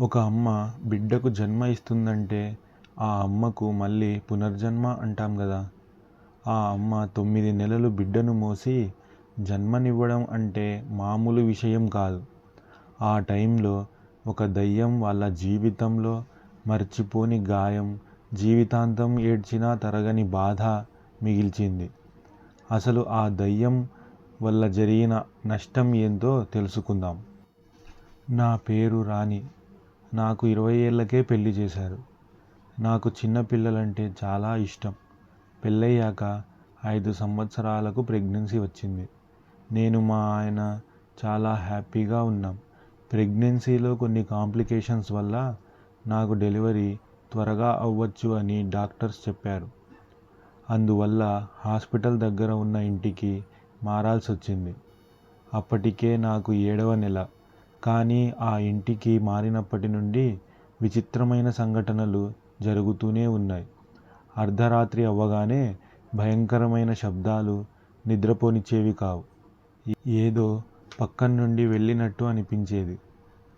ఒక అమ్మ బిడ్డకు జన్మ ఇస్తుందంటే ఆ అమ్మకు మళ్ళీ పునర్జన్మ అంటాం కదా ఆ అమ్మ తొమ్మిది నెలలు బిడ్డను మోసి జన్మనివ్వడం అంటే మామూలు విషయం కాదు. ఆ టైంలో ఒక దయ్యం వాళ్ళ జీవితంలో మర్చిపోని గాయం జీవితాంతం ఏడ్చినా తరగని బాధ మిగిల్చింది. అసలు ఆ దయ్యం వల్ల జరిగిన నష్టం ఏంటో తెలుసుకుందాం. నా పేరు రాణి. నాకు ఇరవై ఏళ్ళకే పెళ్ళి చేశారు. నాకు చిన్న పిల్లలంటే చాలా ఇష్టం. పెళ్ళయ్యాక ఐదు సంవత్సరాలకు ప్రెగ్నెన్సీ వచ్చింది. నేను మా ఆయన చాలా హ్యాపీగా ఉన్నాం. ప్రెగ్నెన్సీలో కొన్ని కాంప్లికేషన్స్ వల్ల నాకు డెలివరీ త్వరగా అవ్వచ్చు అని డాక్టర్స్ చెప్పారు. అందువల్ల హాస్పిటల్ దగ్గర ఉన్న ఇంటికి మారాల్సి వచ్చింది అప్పటికే నాకు ఏడవ నెల. కానీ ఆ ఇంటికి మారినప్పటి నుండి విచిత్రమైన సంఘటనలు జరుగుతూనే ఉన్నాయి. అర్ధరాత్రి అవ్వగానే భయంకరమైన శబ్దాలు నిద్రపోనిచ్చేవి కావు. ఏదో పక్కన నుండి వెళ్ళినట్టు అనిపించేది.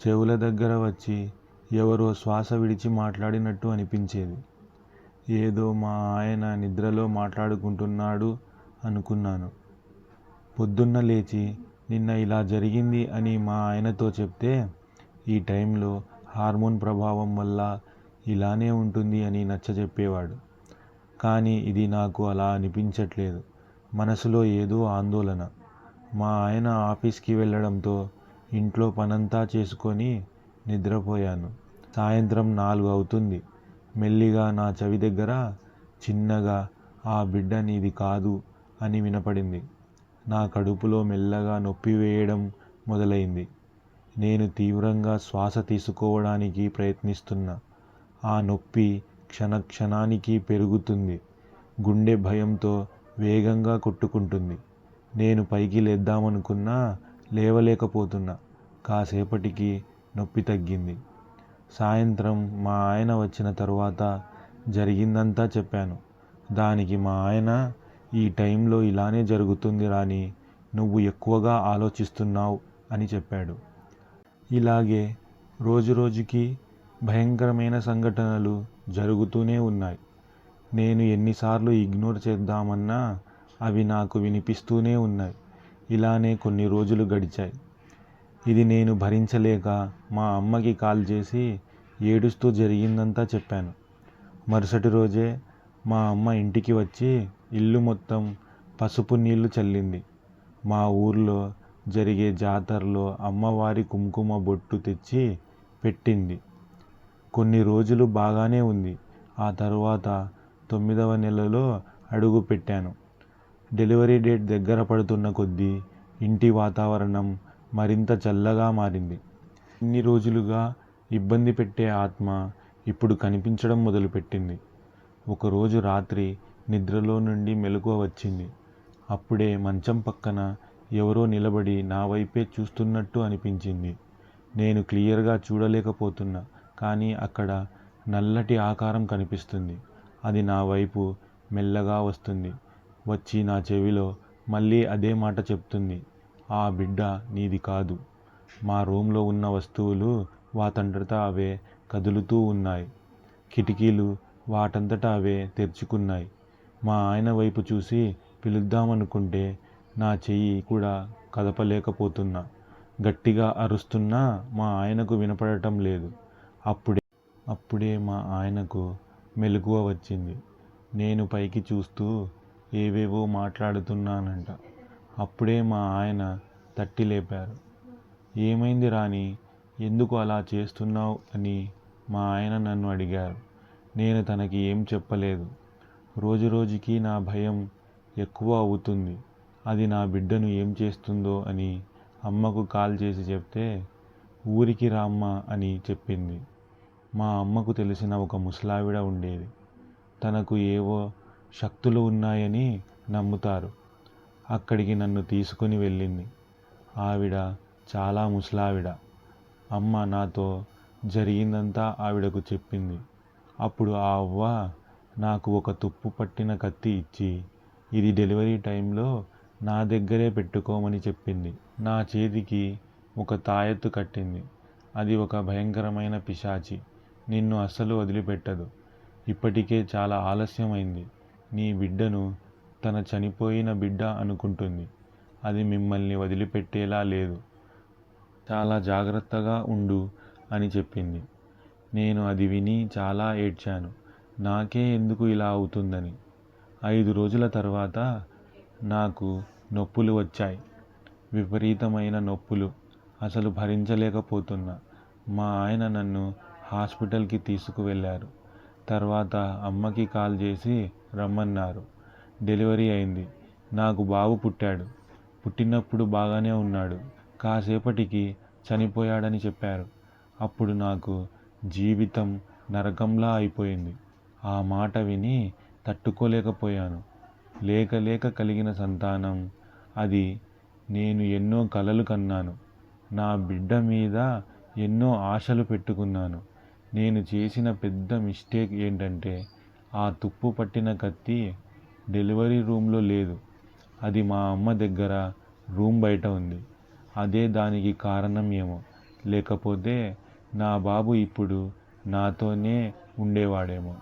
చెవుల దగ్గర వచ్చి ఎవరో శ్వాస విడిచి మాట్లాడినట్టు అనిపించేది. ఏదో మా ఆయన నిద్రలో మాట్లాడుకుంటున్నాడు అనుకున్నాను. పొద్దున్న లేచి నిన్న ఇలా జరిగింది అని మా ఆయనతో చెప్తే ఈ టైంలో హార్మోన్ ప్రభావం వల్ల ఇలానే ఉంటుంది అని నచ్చజెప్పేవాడు. కానీ ఇది నాకు అలా అనిపించట్లేదు. మనసులో ఏదో ఆందోళన. మా ఆయన ఆఫీస్కి వెళ్ళడంతో ఇంట్లో పనంతా చేసుకొని నిద్రపోయాను. సాయంత్రం నాలుగు అవుతుంది. మెల్లిగా నా చెవి దగ్గర చిన్నగా ఆ బిడ్డ నీది కాదు అని వినపడింది. నా కడుపులో మెల్లగా నొప్పి వేయడం మొదలైంది. నేను తీవ్రంగా శ్వాస తీసుకోవడానికి ప్రయత్నిస్తున్నా. ఆ నొప్పి క్షణ క్షణానికి పెరుగుతుంది. గుండె భయంతో వేగంగా కొట్టుకుంటుంది. నేను పైకి లేద్దామనుకున్నా లేవలేకపోతున్నా. కాసేపటికి నొప్పి తగ్గింది. సాయంత్రం మా ఆయన వచ్చిన తరువాత జరిగిందంతా చెప్పాను. దానికి మా ఆయన ఈ టైంలో ఇలానే జరుగుతుంది రాని నువ్వు ఎక్కువగా ఆలోచిస్తున్నావు అని చెప్పాడు. ఇలాగే రోజు రోజుకి భయంకరమైన సంఘటనలు జరుగుతూనే ఉన్నాయి. నేను ఎన్నిసార్లు ఇగ్నోర్ చేద్దామన్నా అవి నాకు వినిపిస్తూనే ఉన్నాయి. ఇలానే కొన్ని రోజులు గడిచాయి. ఇది నేను భరించలేక మా అమ్మకి కాల్ చేసి ఏడుస్తూ జరిగిందంతా చెప్పాను. మరుసటి రోజే మా అమ్మ ఇంటికి వచ్చి ఇల్లు మొత్తం పసుపు నీళ్ళు చల్లింది. మా ఊర్లో జరిగే జాతరలో అమ్మవారి కుంకుమ బొట్టు తెచ్చి పెట్టింది. కొన్ని రోజులు బాగానే ఉంది. ఆ తర్వాత తొమ్మిదవ నెలలో అడుగు పెట్టాను. డెలివరీ డేట్ దగ్గర పడుతున్న కొద్దీ ఇంటి వాతావరణం మరింత చల్లగా మారింది. ఇన్ని రోజులుగా ఇబ్బంది పెట్టే ఆత్మ ఇప్పుడు కనిపించడం మొదలుపెట్టింది. ఒకరోజు రాత్రి నిద్రలో నుండి మెలకువ వచ్చింది. అప్పుడే మంచం పక్కన ఎవరో నిలబడి నా వైపే చూస్తున్నట్టు అనిపించింది. నేను క్లియర్గా చూడలేకపోతున్నా కానీ అక్కడ నల్లటి ఆకారం కనిపిస్తుంది. అది నా వైపు మెల్లగా వస్తుంది. వచ్చి నా చెవిలో మళ్ళీ అదే మాట చెప్తుంది. ఆ బిడ్డ నీది కాదు. మా రూమ్లో ఉన్న వస్తువులు వాటంతటా అవే కదులుతూ ఉన్నాయి. కిటికీలు వాటంతటా అవే తెరుచుకున్నాయి. మా ఆయన వైపు చూసి పిలుద్దామనుకుంటే నా చెయ్యి కూడా కదపలేకపోతున్నా. గట్టిగా అరుస్తున్నా మా ఆయనకు వినపడటం లేదు. అప్పుడే అప్పుడే మా ఆయనకు మెలకువ వచ్చింది. నేను పైకి చూస్తూ ఏవేవో మాట్లాడుతున్నానంట. అప్పుడే మా ఆయన తట్టి లేపారు. ఏమైంది రాని ఎందుకు అలా చేస్తున్నావు అని మా ఆయన నన్ను అడిగారు. నేను తనకి ఏం చెప్పలేదు. రోజు రోజుకి నా భయం ఎక్కువ అవుతుంది. అది నా బిడ్డను ఏం చేస్తుందో అని అమ్మకు కాల్ చేసి చెప్తే ఊరికి రామ్మా అని చెప్పింది. మా అమ్మకు తెలిసిన ఒక ముసలావిడ ఉండేది. తనకు ఏవో శక్తులు ఉన్నాయని నమ్ముతారు. అక్కడికి నన్ను తీసుకొని వెళ్ళింది. ఆవిడ చాలా ముసలావిడ. అమ్మ నాతో జరిగిందంతా ఆవిడకు చెప్పింది. అప్పుడు ఆ అవ్వ నాకు ఒక తుప్పు పట్టిన కత్తి ఇచ్చి ఇది డెలివరీ టైంలో నా దగ్గరే పెట్టుకోమని చెప్పింది. నా చేతికి ఒక తాయెత్తు కట్టింది. అది ఒక భయంకరమైన పిశాచి. నిన్ను అస్సలు వదిలిపెట్టదు. ఇప్పటికే చాలా ఆలస్యమైంది. నీ బిడ్డను తన చనిపోయిన బిడ్డ అనుకుంటుంది. అది మిమ్మల్ని వదిలిపెట్టేలా లేదు. చాలా జాగ్రత్తగా ఉండు అని చెప్పింది. నేను అది విని చాలా ఏడ్చాను. నాకే ఎందుకు ఇలా అవుతుందని. ఐదు రోజుల తర్వాత నాకు నొప్పులు వచ్చాయి. విపరీతమైన నొప్పులు. అసలు భరించలేకపోతున్నా. మా ఆయన నన్ను హాస్పిటల్కి తీసుకువెళ్ళారు. తర్వాత అమ్మకి కాల్ చేసి రమ్మన్నారు. డెలివరీ అయింది. నాకు బాబు పుట్టాడు. పుట్టినప్పుడు బాగానే ఉన్నాడు. కాసేపటికి చనిపోయాడని చెప్పారు. అప్పుడు నాకు జీవితం నరకంలా అయిపోయింది. ఆ మాట విని తట్టుకోలేకపోయాను. లేక లేక కలిగిన సంతానం అది నేను ఎన్నో కలలు కన్నాను. నా బిడ్డ మీద ఎన్నో ఆశలు పెట్టుకున్నాను. నేను చేసిన పెద్ద మిస్టేక్ ఏంటంటే ఆ తుప్పు పట్టిన కత్తి డెలివరీ రూమ్లో లేదు. అది మా అమ్మ దగ్గర రూమ్ బయట ఉంది. అదే దానికి కారణం ఏమో. లేకపోతే నా బాబు ఇప్పుడు నాతోనే ఉండేవాడేమో.